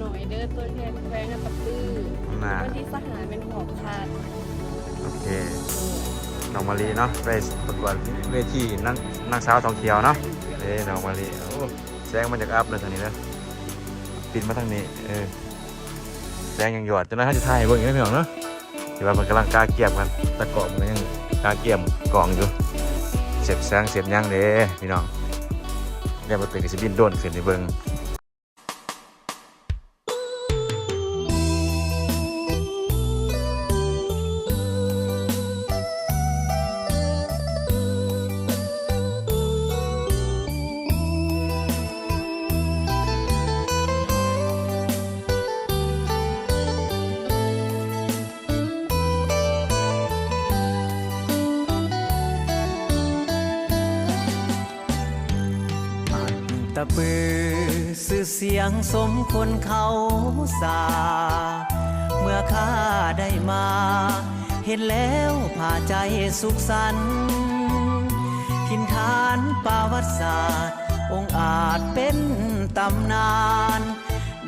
หน่อยเด้อตัวแทนแขวงอัตตปื้อน่าวันที่สหายเป็นหอบขาดโอเคน้องมารีเนาะไปประกวดเวทีนั่งนั่งสาวทองเขียวเนาะเอ้ยน้องมารีโอ้แสงมันจากอัพเลยทางนี้นะปิดมาทางนี้เออแสงยังหยอดจนนั้นเขาจะถ่ายให้เบิ่งอีกไหมพี่น้องเนาะที่ว่ามันกำลังกาเกียบกันตะเกาะมันยังกาเกียมกล่องอยู่เสียบแสงเสียบหยังเด้พี่น้องเดี๋ยวมาตื่นกับสิบินโดนขึ้นในเบิ่งะปือสื่อเสียงสมคนเขาสา เมื่อข้าได้มา เห็นแล้วพาใจสุขสันต์ทินฐานประวัติศาสตร์ องอาจเป็นตำนาน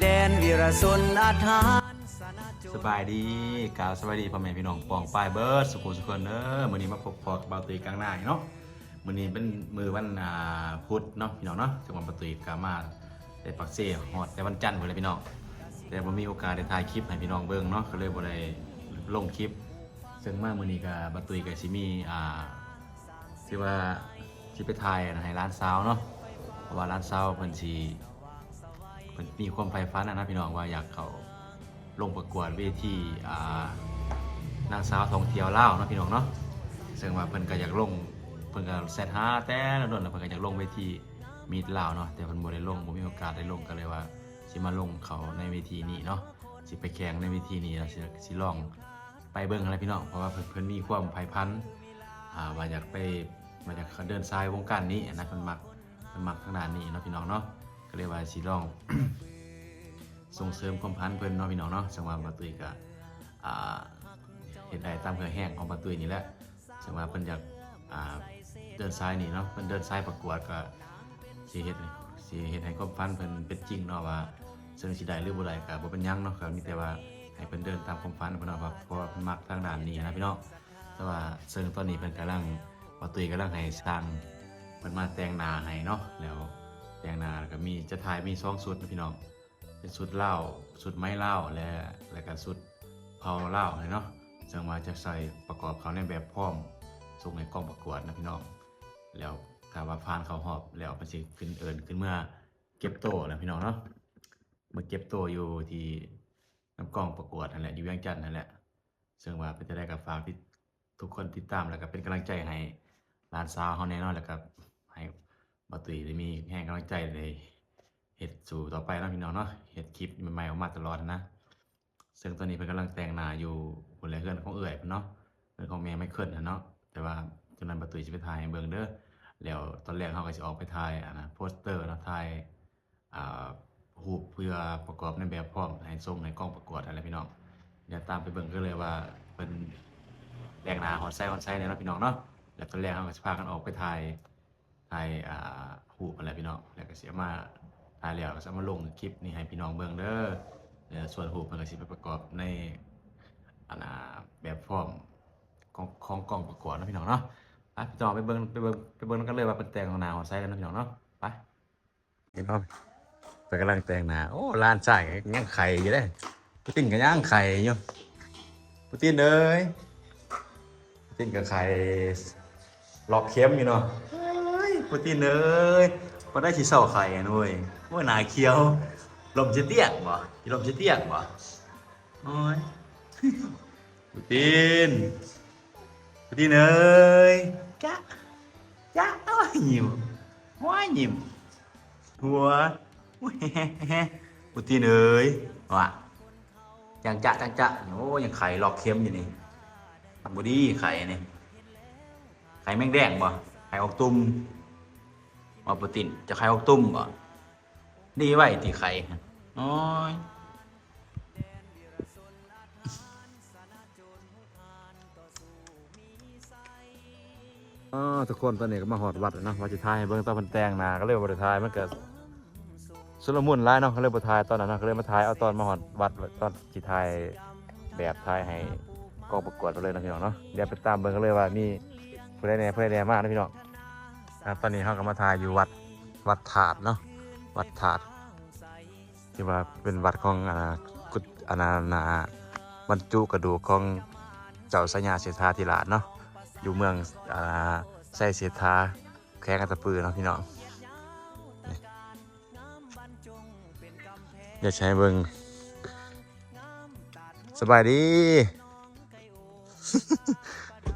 แดนวีรสนอาถรรพ์สนสบายดีกล่าวสบายดีพ่อแม่พี่น้องปองปลายเบิร์ดสุขุสุขคนเนอะมื้อนี้มาพบพอกับเบาตุยกลางหน้าเนาะ มือนี้เป็นมือวันอ่าพุธเนาะพี่น้องเนาะจังหวัดปาตุยกามาได้ปักเซ่ฮอดแต่วันจันทร์เลยพี่น้องแต่บ่มีโอกาสได้ถ่ายคลิปให้พี่น้องเบิ่งเนาะก็เลยบ่ได้ลงคลิป ซึ่งมามือนี้ก็บาตุยก็สิมีอ่าสิว่าสิไปถ่ายนะให้ร้านซาวเนาะเพราะว่าร้านซาวเพิ่นสิเพิ่นมีความใฝ่ฝันนะนะพี่น้องว่าอยากเขาลงประกวดเวทีอ่านางสาวท่องเที่ยวลาวเนาะพี่น้องเนาะซึ่งว่าเพิ่นก็อยากลง เพิ่นก็แซดหาแต่ละโดนแล้วเพิ่นก็อยากลงเวทีมีดลาวเนาะแต่เพิ่นบ่ได้ลงบ่มีโอกาสได้ลงก็เลยว่าสิมาลงเขาในเวทีนี้เนาะสิไปแข่งในเวทีนี้แล้วสิสิลองไปเบิ่งอะไรพี่น้องเพราะว่าเพิ่นเพิ่นมีความไผพันอ่าว่าอยากไปมาอยากเดินสายวงการนี้นะเพิ่นมักเพิ่นมักทางด้านนี้เนาะพี่น้องเนาะก็เลยว่าสิลองส่งเสริมความพันธ์เพิ่นเนาะพี่น้องเนาะจังหวะบาตุยก็อ่าเฮ็ดได้ตามเครือแห้งของบาตุยนี่แหละจังหวะเพิ่นอยากอ่า เดินสายนี่เนาะเพิ่นเดินสายประกวดก็สิเฮ็ดสิเฮ็ดให้ความฝันเพิ่นเป็นจริงเนาะว่าซึ่งสิได้หรือบ่ได้ก็บ่เป็นหยังเนาะก็มีแต่ว่าให้เพิ่นเดินตามความฝันเพิ่นเนาะว่าเพราะว่าเพิ่นมักทางด้านนี้นะพี่น้องแต่ว่าซึ่งตอนนี้เพิ่นกำลังบาตุยกำลังให้สร้างเพิ่นมาแต่งหน้าให้เนาะแล้วแต่งหน้าแล้วก็มีจะถ่ายมีสองชุดนะพี่น้องเป็นชุดเหล้าชุดไม้เหล้าและและก็ชุดเผาเหล้าเลยเนาะซึ่งว่าจะใส่ประกอบเขาในแบบพร้อมส่งในกองประกวดนะพี่น้อง แล้วถ้าว่าผ่านเขาหอบแล้วมันสิขึ้นเอินขึ้นเมื่อเก็บโตนะพี่น้องเนาะเมื่อเก็บโตอยู่ที่น้ำกองประกวดนั่นแหละอยู่เวียงจันทน์นั่นแหละซึ่งว่าเป็นจะได้กับฝากที่ทุกคนติดตามแล้วก็เป็นกำลังใจให้ร้านซาวเขาแน่นอนแล้วก็ให้บัตุยได้มีแห่งกำลังใจเลยเห็ดสู่ต่อไปนะพี่น้องเนาะเห็ดคลิปใหม่ๆออกมาตลอดนะ ซึ่งตอนนี้เพิ่นกำลังแต่งหนาอยู่คนละเพื่อนของเอื่อยเนาะเพื่อนของแม่ไม่เคลื่อนนะเนาะแต่ว่าจนนั้นประตูจะไปถ่ายเบิ่งเด้อ แล้วตอนแรกเขาก็จะออกไปถ่ายอะนะโปสเตอร์นะถ่ายอ่ารูปเพื่อประกอบในแบบพร้อมให้ส่งในกล้องประกวดอะไรพี่น้องเดี๋ยวตามไปเบิ่งก็เลยว่าเพิ่นแต่งหนาฮอตไซฮอตไซเนี่ยนาะพี่น้องเนาะแล้วตอนแรกเขาก็จะพากันออกไปถ่ายถ่ายอ่ารูปอะไรพี่น้องแล้วก็เสียมาถ่ายแล้วก็จะมาลงคลิปนี้ให้พี่น้องเบิ่งเด้อเดี๋ยส่วนหูมันก็สิไปประกอบในอันนะแบบฟอร์มของของกล่องประกวดนะพี่น้องเนาะ ไปพี่น้องไปเบิ่งไปเบิ่งไปเบิ่งกันเลยว่าเป็นแต่งของหนาของไซกันนะพี่น้องเนาะไปพี่น้องไปกำลังแต่งนาโอ้ร้านใส่ย่างไข่อยู่เด้พุตินกับย่างไข่อยู่พุตินเอ้ยพุตินกับไข่ลอกเค็มอยู่เนาะเฮ้ยพุตินเอ้ยพอได้ชีเศร้าไข่กันเว้ยว่านาเคี้ยวลมจะเตี้ยงบ่ลมจะเตี้ยงบ่โอ้ยปูตินปูติ นเอ้ยจ้าจ้าโอ้ยยิ้มว้ายยิ้มหัวโอ้ยปูตินเอ้ยว่ะยังจะจังจะโอ้ยยังไข่หลอกเค็มอยู่นี่บดีไข่นี่ไข่แมงแดงบ่ไข่ออกตุ่มว่าปูตินจะใครออกตุ้มก่ดีไว้ที่ใครโอ้ย อ๋อทุกคนตอนนี้ก็มาหอดวัดแล้วเนาะวัดจิทายเบิ่งตาพันแตงนาก็เลยวัดจิทายมันเกิดสุลมุนร้ายเนาะเขาเลยมาทายตอนนั้นเนาะเขาเลยมาทายเอาตอนมาหอดวัดตอนที่ทายแบบทายให้กองประกวดไปเลยนะพี่น้องเนาะเดี๋ยวไปตามเบิ่งกันเลยว่ามีผู้ใดแน่ผู้ใดแน่มากนะพี่น้องอะตอนนี้เขาก็มาทายอยู่วัดวัดถาดเนาะวัดถาดที่ว่าเป็นวัดของอากุฎอานานาบรรจุกระดูกของเจ้าสัญญาเสถาธิราชเนาะ อยู่เมืองอ่าไซเสถาแข้งอันตะปือเนาะพี่น้องอย่าใช้เบิงสบายดี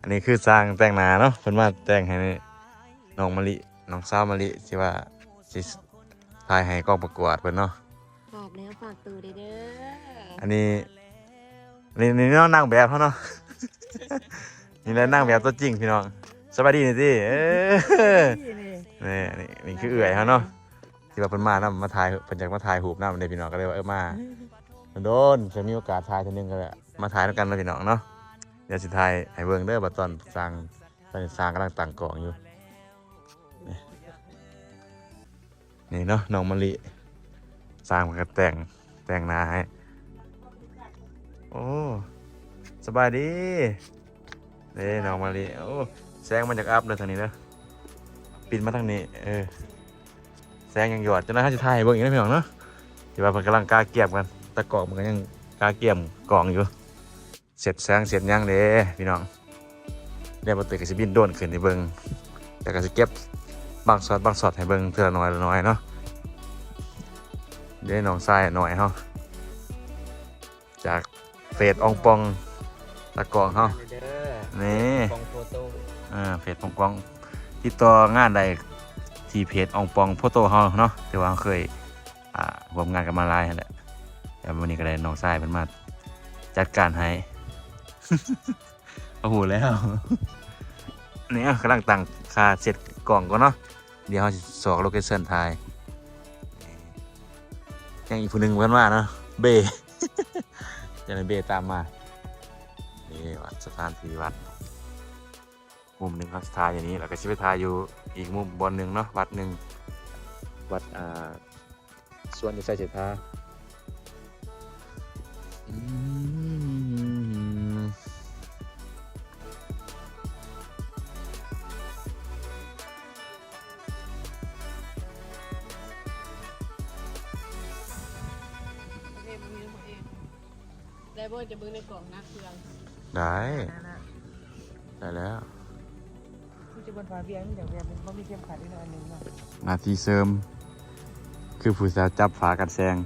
อันนี้คือสร้างแต่งหนาเนาะเพิ่นมาแต่งให้น้องมะลิน้องสาวมะลิที่ว่าสิทายให้กองประกวดเพิ่นเนาะฝากเนื้อฝากตัวเด้ออันนี้นี่นี่น้องนางแบบเขาเนาะ นี่แหละนางแบบตัวจริงพี่น้องสบายดีนี่สิเออนี่นี่นี่คือเอื่อยเขาเนาะที่ว่าเพิ่นมานํมาถ่ายเพิ่นอยากมาถ่ายรูปนำในพี่น้องก็เลยว่าเออมาโดนจะมีโอกาสถ่ายทีนึงก็เลยมาถ่ายด้วยกันเลยพี่น้องเนาะเดี๋ยวสิถ่ายให้เบิ่งเด้อบัดตอนสร้างตอนนี้สร้างกำลังตั้งกล่องอยู่นี่นี่เนาะน้องมะลิสร้างมันก็แต่งแต่งหน้าให้โอ้สบายดี เด้น้องมะลิโอ้แสงมันจากอัพเลยทางนี้เด้อปินมาทางนี้เออแสงยังหยอดจนน่าจะถ่ายให้เบิ่งอีกนะพี่น้องเนาะที่ว่าเพิ่นกำลังกาเกียบกันตะกอกมันก็ยังกาเกี่ยมกองอยู่ เสร็จแซงเสร็จยังเด้พี่น้องเดี๋ยมาตื่นกับสิบินโดนขึ้นในเบิงแต่ก็สิเก็บบางสอดบางสอดให้เบิงเท่าน้อยละน้อยเนาะเดี๋ยวน้องทรายหน่อยเฮาจากเฟสอองปองตะกองเฮา นี่กองโฟโต้อ่าเพจปองปองติดต่องานใดที่เพจอองปองโฟโต้เฮาเนาะแต่ว่าเคยอ่าร่วมงานกับมาหลายนั่นแหละแต่วันนี้ก็ได้น้องทรายเป็นมาจัดการให้โอ้โหแล้วเนี่ยกำลังตั้งค่าเสร็จกล่องก่อนเนาะเดี๋ยวเราสิสอกโลเคชั่นทายยังอีกผู้หนึ่งเพื่อนว่าเนาะเบจะในเบตามมานี่วัดสถานที่วัด มุมหนึ่งครับทายอย่างนี้ แล้วก็ชิไปทายอยู่อีกมุมบนหนึ่งเนาะวัดหนึ่งวัดอ่าส่วนที่ใส่เสถาอืมเรียนมือของเองได้บ่จะเบิ่งในกล่องนักเครื่องได้ ได้แล้ว ที่จะบนฝาเบียงอย่างเบียงมันบ่มีเข้มขัดด้วยนะอันหนึงเนาะนาทีเสริม คือผู้สาวจับฝากันแซง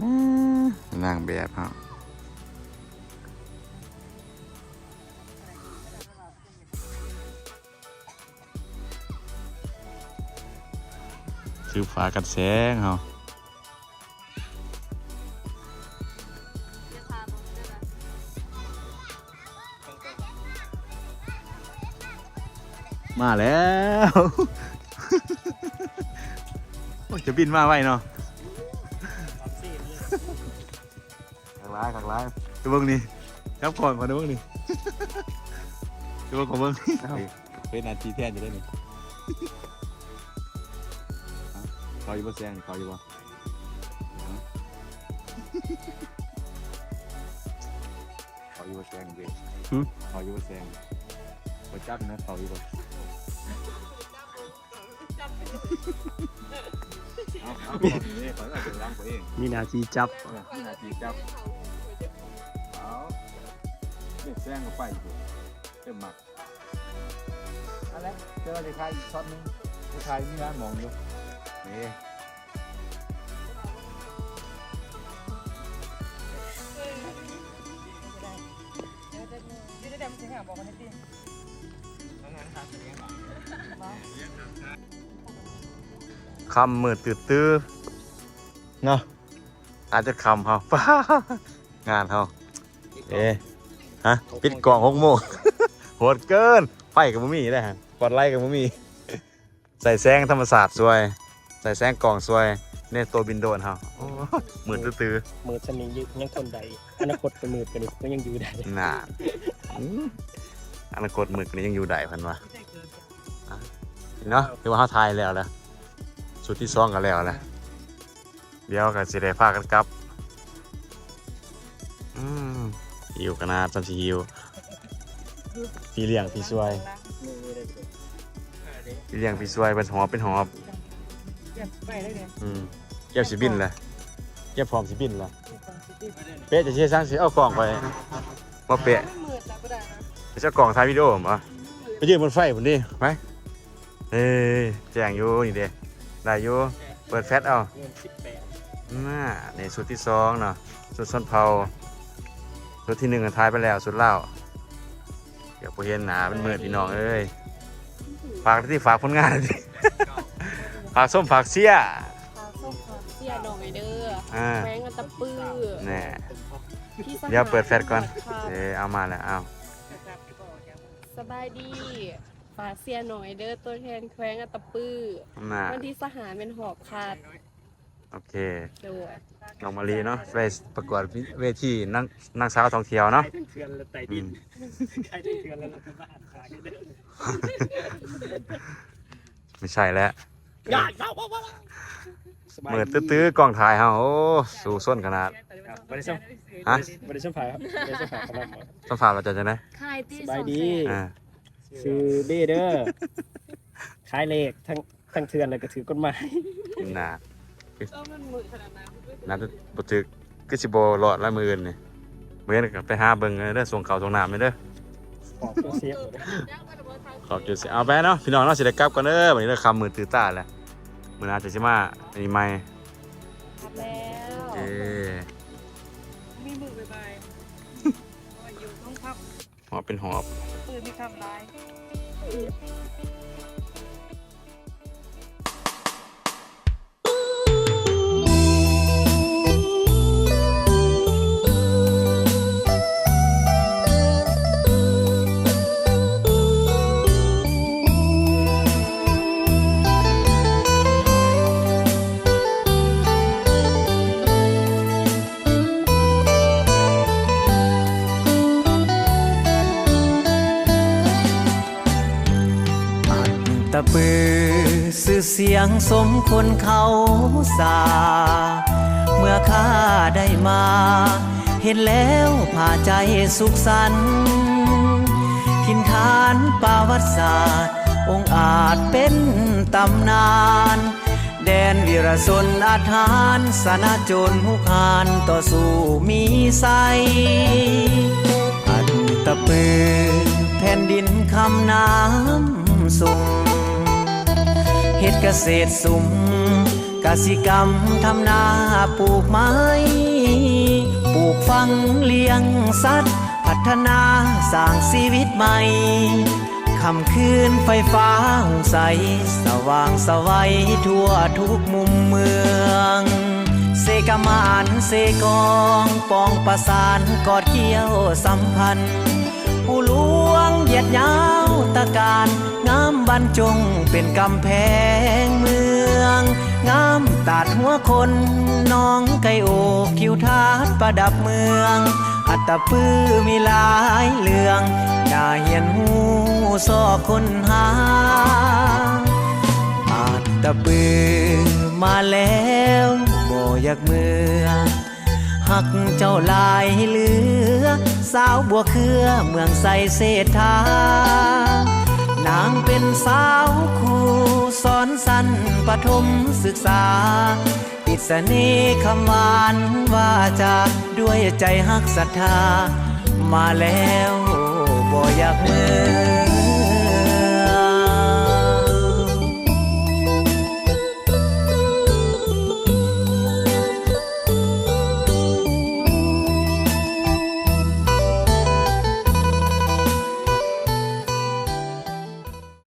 อื้อนางแบบครับคือฝากันแซงเฮา มาแล้วโอ้ยจะบินมาไวเนาะขักร้ายขักร้ายดูเบิ้งนี่ครับก่อนมาดูเบิ้งนี่ดูเบิ้งของเบิ้งเป็นนาทีแทนจะได้นี่เขาอยู่บ่แซงเขาอยู่บ่เขาอยู่บ่แซงเว้ยเขาอยู่บ่แซงบ่จับนะเขาอยู่บ่ เอาเอาเอาเองขอให้เราล้างตัวเองมีหนาทีจับเอาหน้าที่จับเอาเด็กแซงก็ไปอยู่เต็มหมักอะไรเจอเลยใครอีกช็อตนึงใครมีร้านมองอยู่นี่เดี๋ยวจะ คำมืดตื่นตื้อเนาะอาจจะคำเขาฟ้างานเขาเอ๊ะฮะปิดกล่องหกโมงโหดเกินไฟกับมุมี่ได้ฮะกดไล่กับมุมี่ใส่แสงธรรมศาสตร์สวย ใส่แสงกล่องสวยเนี่ยตัวบินโดนเขาโอ้มืดตื้อมือสนิงยึยังคนใดอนาคตเป็นมือกันนี่ก็ยังอยู่ได้ๆน่าอืมอนาคตมืดกว่านี้ยังอยู่ได้พันวะเนาะคือว่าเขาทายแล้วแหละ สุดที่สองกันแล้วแหละเดี๋ยวก็สิได้พากันกลับอืมหิวกันนะจำสิหิวพี่เลี้ยงพี่ช่วยมือได้เลยพี่เลี้ยงพี่ช่วยเป็นหอบเป็นหอบเก็บไปได้เนี่ยอืมเก็บสิบินเลยเก็บพร้อมสิบินเลยเป๊ะจะเชื่อสร้างสิเอากล่องไปมาเป๊ะจะเอากล่องถ่ายวิดีโอผมอะไปยืนบนไฟผมดิไปเอ้ยแจ้งอยู่นี่เด้ ได้อยู่เปิดแฟลชเอาเงินสิบแปดน่าในสุดที่สองเนาะสุดส้นเผาสุดที่หนึ่งก็ทายไปแล้วสุดเล่าวเดี๋ยวพอเห็นหนาเป็นมืดพี่น้องเอ้ยฝากที่ฝากผลงานดิฝากส้มฝากเสียพาส้มพาเสียหน่อยเด้ออ่าแขวงกันตะปื้อแน่ที่สหเดี๋ยวเปิดแฟลชก่อนค่ะเออเอามาแล้วเอาสบายดี ฝาเสียหน่อยเด้อตัวแทนแขวงกันตะปื้อน่าวันที่สหารเป็นหอบขาดโอเคโดยน้องมารีเนาะไปประกวดเวทีนั่งนั่งสาวท่องเที่ยวเนาะขายทั้งเทือนและไต่อืดินมขายทั้งเทือนแล้วเราก็มาอ่านขายกันเด้อไม่ใช่แล้วอย่าเฝ้าเฝ้าเฝ้าสบายเปิดตื้อๆกล้องถ่ายเฮาโอ้สูส้นขนาด ครับบริษัทฮะบริษัทผ่าครับบริษัทผ่าครับต้องฝากเราจะจะไหนขายที่สบายดี อ่า ซื้อเบ้เด้อขายเลขทั้งทั้งเทือนเลยก็ถือกฎหมายน่าเออมันมืดขนาดนั้นน่าจะบ่ถึกก็สิบ่รอดละมื้ออนนี่มื้อนี้ก็ไปหาเบิ่งเด้อส่งเขาส่งน้ำเด้อออกตัวเสียหมดเลยขอบจุดสิเอาไปเนาะพี่น้องเนาะสิได้กลับกันเด้อวันนี้เด้อคำมือตื่นตาแล้วมื้อหน้าจะสิมาอันนี้ใหม่ครับแล้วเอ้มีมือไปไปอยู่ต้องพับหอบเป็นหอบ ที่ทำร้าย เสียงสมคนเขาสา เมื่อข้าได้มา เห็นแล้วพาใจสุขสันต์ทินฐานประวัติศาสตร์ องค์อาจเป็นตำนาน แดนวีรสนอาทานสนาจนหุกานต่อสู้มีไซอันตะปือแผ่นดินคำน้ำสุ่ม เฮ็ดเกษตรสุ่มกสิกรรมทำนาปลูกไม้ปลูกฟังเลี้ยงสัตว์ พัฒนาสร้างชีวิตใหม่คำคืนไฟฟ้าหงใส สว่างสวัยทั่วทุกมุมเมืองเสกมานเสกองปองประสานกอดเกี่ยวสัมพันธ์ ผู้หลวงเหยียดยาว ตการงามบรรจงเป็นกำแพงเมือง งามตัดหัวคนน้องไก่โอกคิวทาดประดับเมือง อัตตปื้อมีหลายเรื่องน่าเหียนหูซอคนหาอาจตะปือมาแล้วบ่อยากเมือง หักเจ้าลายเหลือ สาวบัวเครือเมืองใสเศรษฐานางเป็นสาวครูสอนสั้นปฐมศึกษา ติดเสน่ห์คำวานว่าจะด้วยใจหักศรัทธา มาแล้วบ่อยากเมือ